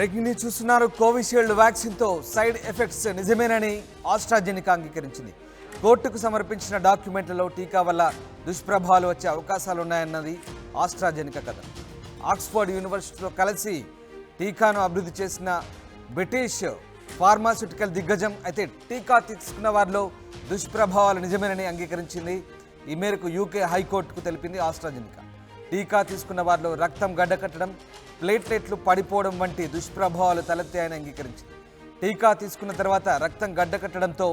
Breaking news చూస్తున్నారు Covishield వ్యాక్సిన్తో side effects నిజమేనని ఆస్ట్రాజెనికా అంగీకరించింది. కోర్టుకు సమర్పించిన డాక్యుమెంట్లలో టీకా వల్ల దుష్ప్రభావాలు వచ్చే అవకాశాలు ఉన్నాయన్నది ఆస్ట్రాజెనిక కథ. ఆక్స్ఫర్డ్ యూనివర్సిటీతో కలిసి టీకాను అభివృద్ధి చేసిన బ్రిటిష్ ఫార్మాస్యూటికల్ దిగ్గజం అయితే టీకా తీసుకున్న వారిలో దుష్ప్రభావాలు నిజమేనని అంగీకరించింది. ఈ మేరకు యూకే హైకోర్టుకు తెలిపింది ఆస్ట్రాజెనిక. టీకా తీసుకున్న వారిలో రక్తం గడ్డకట్టడం ప్లేట్లెట్లు పడిపోవడం వంటి దుష్ప్రభావాలు తలెత్తాయని అంగీకరించింది. టీకా తీసుకున్న తర్వాత రక్తం గడ్డకట్టడంతో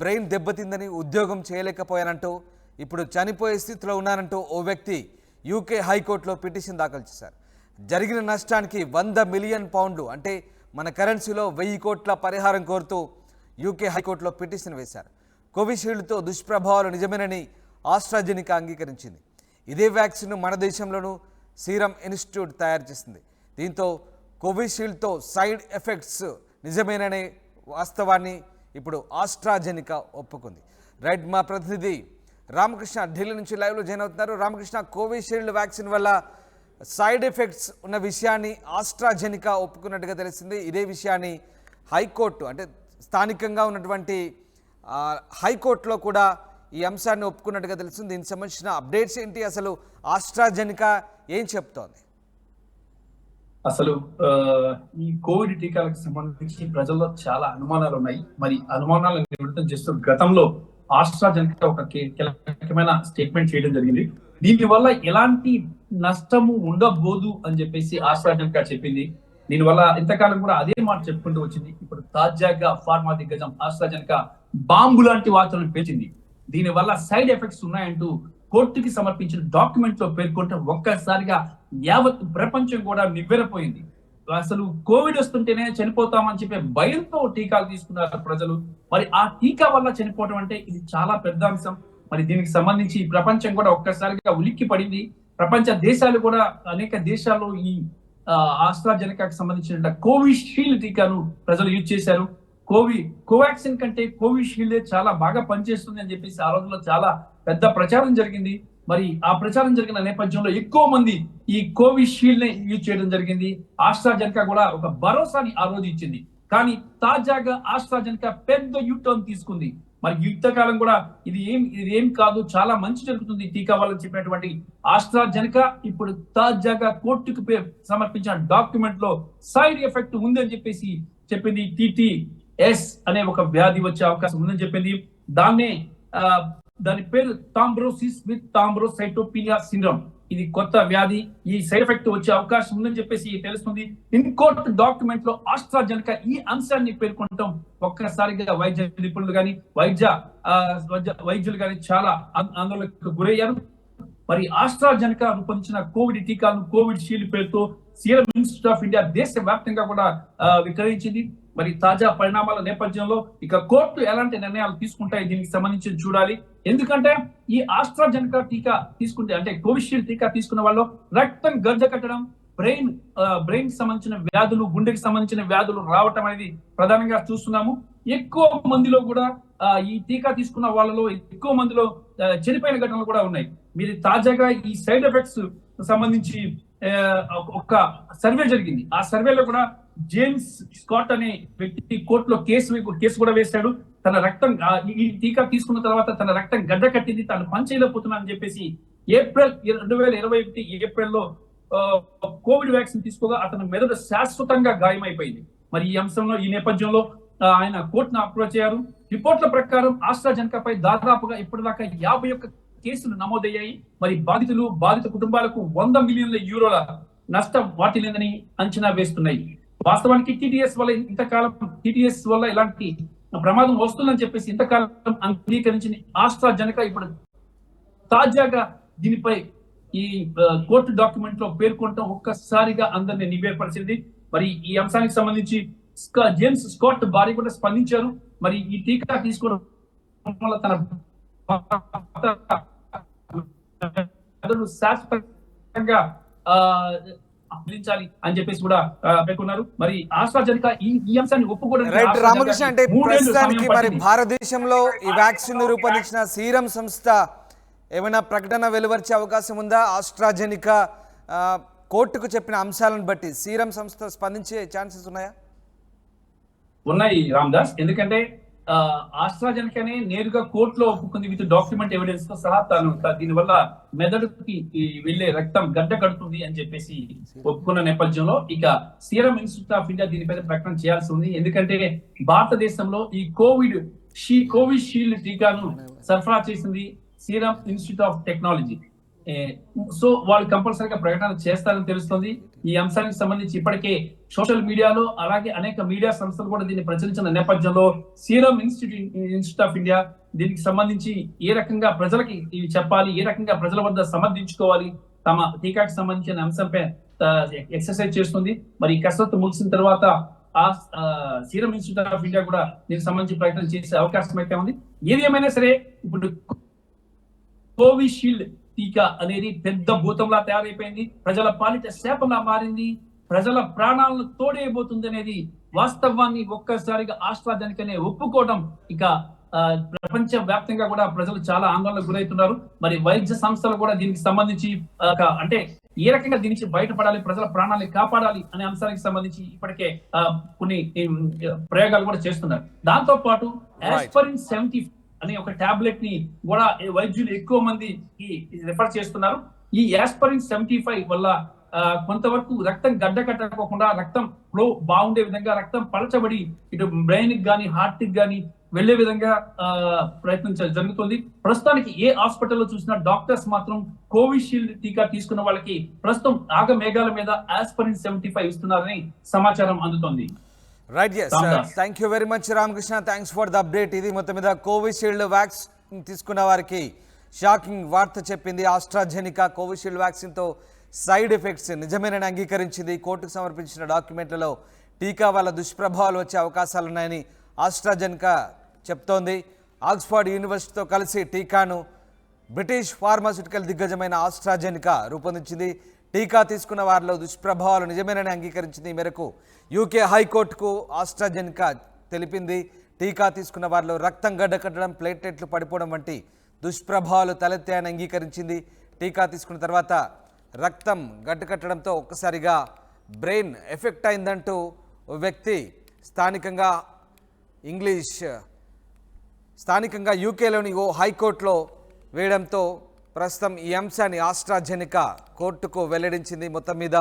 బ్రెయిన్ దెబ్బతిందని ఉద్యోగం చేయలేకపోయానంటూ ఇప్పుడు చనిపోయే స్థితిలో ఉన్నానంటూ ఓ వ్యక్తి యూకే హైకోర్టులో పిటిషన్ దాఖలు చేశారు. జరిగిన నష్టానికి వంద మిలియన్ పౌండ్లు అంటే మన కరెన్సీలో వెయ్యి కోట్ల పరిహారం కోరుతూ యూకే హైకోర్టులో పిటిషన్ వేశారు. కోవిషీల్డ్తో దుష్ప్రభావాలు నిజమేనని ఆస్ట్రాజెనికా అంగీకరించింది. ఇదే వ్యాక్సిన్ మన దేశంలోనూ సీరం ఇన్స్టిట్యూట్ తయారు చేసింది. దీంతో కోవిషీల్డ్తో సైడ్ ఎఫెక్ట్స్ నిజమేననే వాస్తవాన్ని ఇప్పుడు ఆస్ట్రాజెనికా ఒప్పుకుంది. రైట్ మా ప్రతినిధి రామకృష్ణ ఢిల్లీ నుంచి లైవ్లో జాయిన్ అవుతున్నారు. రామకృష్ణ కోవిషీల్డ్ వ్యాక్సిన్ వల్ల సైడ్ ఎఫెక్ట్స్ ఉన్న విషయాన్ని ఆస్ట్రాజెనికా ఒప్పుకున్నట్టుగా తెలిసింది. ఇదే విషయాన్ని హైకోర్టు అంటే స్థానికంగా ఉన్నటువంటి హైకోర్టులో కూడా ఈ అంశాన్ని ఒప్పుకున్నట్టుగా తెలుస్తుంది. దీనికి సంబంధించిన అప్డేట్స్ ఏంటి? అసలు ఆస్ట్రాజెనికా ఏం చెప్తోంది? అసలు ఈ కోవిడ్ టీకాలకు సంబంధించి ప్రజల్లో చాలా అనుమానాలు ఉన్నాయి. మరి అనుమానాలను నివృత్తం చేస్తూ గతంలో ఆస్ట్రాజెనికా ఒక కీలకమైన స్టేట్మెంట్ చేయడం జరిగింది. దీని వల్ల ఎలాంటి నష్టము ఉండబోదు అని చెప్పేసి ఆస్ట్రాజెనికా చెప్పింది. దీనివల్ల ఇంతకాలం కూడా అదే మాట చెప్పుకుంటూ వచ్చింది. ఇప్పుడు తాజాగా ఫార్మా దిగ్గజం ఆస్ట్రాజెనికా బాంబు లాంటి వార్తలను పేర్చింది దీని వల్ల సైడ్ ఎఫెక్ట్స్ ఉన్నాయంటూ కోర్టుకి సమర్పించిన డాక్యుమెంట్లో పేర్కొంటే ఒక్కసారిగా యావత్ ప్రపంచం కూడా నివ్వెరపోయింది. అసలు కోవిడ్ వస్తుంటేనే చనిపోతామని చెప్పే భయంతో టీకాలు తీసుకున్నారు ప్రజలు. మరి ఆ టీకా వల్ల చనిపోవడం అంటే ఇది చాలా పెద్ద అంశం. మరి దీనికి సంబంధించి ప్రపంచం కూడా ఒక్కసారిగా ఉలిక్కి పడింది ప్రపంచ దేశాలు కూడా అనేక దేశాల్లో ఈ ఆస్ట్రాజెనకాకి సంబంధించిన కోవిషీల్డ్ టీకాను ప్రజలు యూజ్ చేశారు. కోవి కోవాక్సిన్ కంటే కోవిషీల్డ్ చాలా బాగా పనిచేస్తుంది అని చెప్పేసి ఆ రోజుల్లో చాలా పెద్ద ప్రచారం జరిగింది. మరి ఆ ప్రచారం జరిగిన నేపథ్యంలో ఎక్కువ మంది ఈ కోవిషీల్డ్ని యూజ్ చేయడం జరిగింది. ఆస్ట్రాజెనకా కూడా ఒక భరోసాని ఆ రోజు ఇచ్చింది. కానీ తాజాగా ఆస్ట్రాజెనకా పెద్ద యూటర్న్ తీసుకుంది. మరి యుద్ధకాలం కూడా ఇది ఏం ఇది ఏం కాదు చాలా మంచి జరుగుతుంది టీకా వాళ్ళని చెప్పినటువంటి ఆస్ట్రాజెనకా ఇప్పుడు తాజాగా కోర్టుకు సమర్పించిన డాక్యుమెంట్లో సైడ్ ఎఫెక్ట్ ఉందని చెప్పేసి చెప్పింది టీటీ ఎస్ అనే ఒక వ్యాధి వచ్చే అవకాశం ఉందని చెప్పింది. దాన్నే దాని పేరు తాంబ్రోసిస్ విత్ తాంబ్రోసైటోపినియా సిండ్రోమ్. ఇది కొత్త వ్యాధి. ఈ సైడ్ ఎఫెక్ట్ వచ్చే అవకాశం ఉందని చెప్పేసి తెలుస్తుంది. ఇన్కోర్ట్ డాక్యుమెంట్లో ఆస్ట్రాజెనకా ఈ అంశాన్ని పేర్కొనటం ఒక్కసారిగా వైద్య నిపుణులు కానీ వైద్య ఆ, వైద్య- వైద్యులు కానీ చాలా ఆందోళనకు గురయ్యారు. మరి ఆస్ట్రాజెనకా రూపొందించిన కోవిడ్ టీకాలను కోవిడ్ షీల్డ్ పేరుతో సీరం ఇన్స్టిట్యూట్ ఆఫ్ ఇండియా దేశ వ్యాప్తంగా కూడా విక్రయించింది. మరి తాజా పరిణామాల నేపథ్యంలో ఇక కోర్టు ఎలాంటి నిర్ణయాలు తీసుకుంటాయి దీనికి సంబంధించి చూడాలి. ఎందుకంటే ఈ ఆస్ట్రాజెనికా టీకా తీసుకుంటే అంటే కోవిషీల్డ్ టీకా తీసుకున్న వాళ్ళు రక్తం గడ్డ కట్టడం బ్రెయిన్ బ్రెయిన్ సంబంధించిన వ్యాధులు గుండెకి సంబంధించిన వ్యాధులు రావటం అనేది ప్రధానంగా చూస్తున్నాము. ఎక్కువ మందిలో కూడా ఈ టీకా తీసుకున్న వాళ్ళలో ఎక్కువ మందిలో చనిపోయిన ఘటనలు కూడా ఉన్నాయి. మీరు తాజాగా ఈ సైడ్ ఎఫెక్ట్స్ సంబంధించి ఒక సర్వే జరిగింది. ఆ సర్వేలో కూడా జేమ్స్ స్కాట్ అనే వ్యక్తి కోర్టులో కేసు కేసు కూడా వేశాడు. తన రక్తం ఈ- టీకా తీసుకున్న తర్వాత తన రక్తం గడ్డ కట్టింది. తను పని చేయలేకపోతున్నానని చెప్పేసి ఏప్రిల్ రెండు వేల ఇరవై ఒకటి ఏప్రిల్లో ఆ, కోవిడ్ వ్యాక్సిన్ తీసుకోగా అతని మెదడు శాశ్వతంగా గాయమైపోయింది. మరి ఈ అంశంలో ఈ నేపథ్యంలో ఆయన కోర్టును అప్రోచ్ అయ్యారు రిపోర్ట్ల ప్రకారం ఆస్ట్రాజెనకాపై దాదాపుగా ఇప్పటిదాకా యాభై ఒక్క కేసులు నమోదయ్యాయి. మరి బాధితులు బాధిత కుటుంబాలకు వంద మిలియన్ల యూరోల నష్టం వాటిల్లిందని అంచనా వేస్తున్నాయి. వాస్తవానికి టీటీఎస్ వల్ల ఇంతకాలం టీటీఎస్ వల్ల ఇలాంటి ప్రమాదం వస్తుందని చెప్పేసి ఇంతకాలం అంగీకరించిన ఆస్ట్రాజెనకా ఇప్పుడు తాజాగా దీనిపై ఈ కోర్టు డాక్యుమెంట్లో పేర్కొనటం ఒక్కసారిగా అందరిని నివేపరిచింది మరి ఈ అంశానికి సంబంధించి జేమ్స్ స్కాట్ భార్య కూడా స్పందించారు. మరి ఈ టీకా తీసుకోవడం వల్ల తన మెదడు శాశ్వతంగా అందించాలి అని చెప్పేసి కూడా పేర్కొన్నారు. మరి ఆస్ట్రాజెనికా ఈ ఈ అంశాన్ని ఆస్ట్రాజెనకాకి రామకృష్ణ అంటే ప్రస్తుతానికి మరి. భారతదేశంలో ఈ వ్యాక్సిన్ రూపొందించిన సీరం సంస్థ ఏమైనా ప్రకటన వెలువరిచే అవకాశం ఉందా? ఆస్ట్రాజెనికా కోర్టుకు చెప్పిన అంశాలను బట్టి సీరం సంస్థ స్పందించే ఛాన్సెస్ ఉన్నాయా? ఉన్నాయి రామ్దాస్. ఎందుకంటే ఆస్ట్రాజెనికానే నేరుగా కోర్టులో ఒప్పుకుంది విత్ డాక్యుమెంట్ ఎవిడెన్స్తో సహా తాను దీనివల్ల మెదడుకి వెళ్ళే రక్తం గడ్డ కడుతుంది అని చెప్పేసి ఒప్పుకున్న నేపథ్యంలో ఇక సీరం ఇన్స్టిట్యూట్ ఆఫ్ ఇండియా దీనిపై ప్రకటన చేయాల్సి ఉంది. ఎందుకంటే భారతదేశంలో ఈ కోవిడ్ షీ కోవిషీల్డ్ టీకాను సరఫరా చేసింది serum institute of technology. So వాళ్ళు కంపల్సరీగా ప్రకటన చేస్తారని తెలుస్తుంది. ఈ అంశానికి సంబంధించి ఇప్పటికే సోషల్ మీడియాలో అలాగే అనేక మీడియా సంస్థలు కూడా దీన్ని ప్రచురించిన నేపథ్యంలో serum institute institute of India దీనికి సంబంధించి ఏ రకంగా ప్రజలకి ఇవి చెప్పాలి ఏ రకంగా ప్రజల వద్ద సమర్థించుకోవాలి తమ టీకాకి సంబంధించిన అంశంపై ఎక్సర్సైజ్ చేస్తుంది. మరి కసరత్తు ముగిసిన తర్వాత ఆ సీరం ఇన్స్టిట్యూట్ ఆఫ్ ఇండియా కూడా దీనికి సంబంధించి ప్రకటన చేసే అవకాశం అయితే ఉంది. ఏది ఏమైనా సరే ఇప్పుడు కోవిషీల్డ్ టీకా అనేది పెద్ద భూతంలా తయారైపోయింది. ప్రజల పాలిట శాపంలా మారింది. ప్రజల ప్రాణాలను తోడేయబోతుంది అనేది వాస్తవాన్ని ఒక్కసారిగా ఆస్ట్రాజనికనే ఒప్పుకోవడం ఇక ప్రపంచ వ్యాప్తంగా కూడా ప్రజలు చాలా ఆందోళనకు గురవుతున్నారు మరి వైద్య సంస్థలు కూడా దీనికి సంబంధించి అంటే ఏ రకంగా దీని నుంచి బయటపడాలి ప్రజల ప్రాణాలను కాపాడాలి అనే అంశానికి సంబంధించి ఇప్పటికే కొన్ని ప్రయోగాలు కూడా చేస్తున్నారు. దాంతో పాటు. ఆస్పరిన్ సెవెంటీ అనే ఒక టాబ్లెట్ని కూడా వైద్యులు ఎక్కువ మంది రిఫర్ చేస్తున్నారు. ఈ యాస్పరిన్ సెవెంటీ ఫైవ్ వల్ల కొంతవరకు రక్తం గడ్డ కట్టకోకుండా రక్తం ఫ్లో బాగుండే విధంగా రక్తం పలచబడి ఇటు బ్రెయిన్కి కానీ హార్ట్కి కానీ వెళ్ళే విధంగా ఆ, ప్రయత్నం జరుగుతుంది. ప్రస్తుతానికి ఏ హాస్పిటల్లో చూసినా డాక్టర్స్ మాత్రం కోవిషీల్డ్ టీకా తీసుకున్న వాళ్ళకి ప్రస్తుతం ఆగమేఘాల మీద ఆస్పరిన్ సెవెంటీ ఫైవ్ ఇస్తున్నారని సమాచారం అందుతోంది. Right yes. Thank you very much Ramakrishna thanks for the update ఇది మొత్తం మీద కోవిషీల్డ్ వ్యాక్సిన్ తీసుకున్న వారికి షాకింగ్ వార్త చెప్పింది. ఆస్ట్రాజెనికా కోవిషీల్డ్ వ్యాక్సిన్తో సైడ్ ఎఫెక్ట్స్ నిజమేనని అంగీకరించింది. కోర్టుకు సమర్పించిన డాక్యుమెంట్లలో టీకా వల్ల దుష్ప్రభావాలు వచ్చే అవకాశాలున్నాయని ఆస్ట్రాజెనికా చెప్తోంది. ఆక్స్ఫర్డ్ యూనివర్సిటీతో కలిసి టీకాను బ్రిటిష్ ఫార్మాస్యూటికల్ దిగ్గజమైన ఆస్ట్రాజెనికా రూపొందించింది. టీకా తీసుకున్న వారిలో దుష్ప్రభావాలు నిజమేనని అంగీకరించింది ఈ మేరకు యూకే హైకోర్టుకు ఆస్ట్రాజెనికా తెలిపింది. టీకా తీసుకున్న వారిలో రక్తం గడ్డకట్టడం ప్లేట్లెట్లు పడిపోవడం వంటి దుష్ప్రభావాలు తలెత్తాయని అంగీకరించింది. టీకా తీసుకున్న తర్వాత రక్తం గడ్డకట్టడంతో ఒక్కసారిగా బ్రెయిన్ ఎఫెక్ట్ అయిందంటూ ఓ వ్యక్తి స్థానికంగా ఇంగ్లీష్ స్థానికంగా యూకేలోని ఓ హైకోర్టులో వేయడంతో ప్రస్తుతం ఈ అంశాన్ని ఆస్ట్రాజెనికా కోర్టుకు వెల్లడించింది. మొత్తం మీద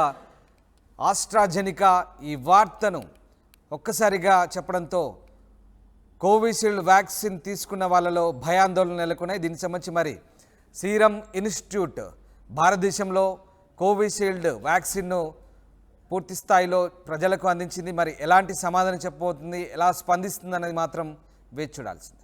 ఆస్ట్రాజెనికా ఈ వార్తను ఒక్కసారిగా చెప్పడంతో కోవిషీల్డ్ వ్యాక్సిన్ తీసుకున్న వాళ్ళలో భయాందోళన నెలకొన్నాయి. దీనికి సంబంధించి మరి సీరం ఇన్స్టిట్యూట్ భారతదేశంలో కోవిషీల్డ్ వ్యాక్సిన్ను పూర్తి స్థాయిలో ప్రజలకు అందించింది. మరి ఎలాంటి సమాధానం చెప్పబోతుంది ఎలా స్పందిస్తుంది అనేది మాత్రం వేచి చూడాల్సింది.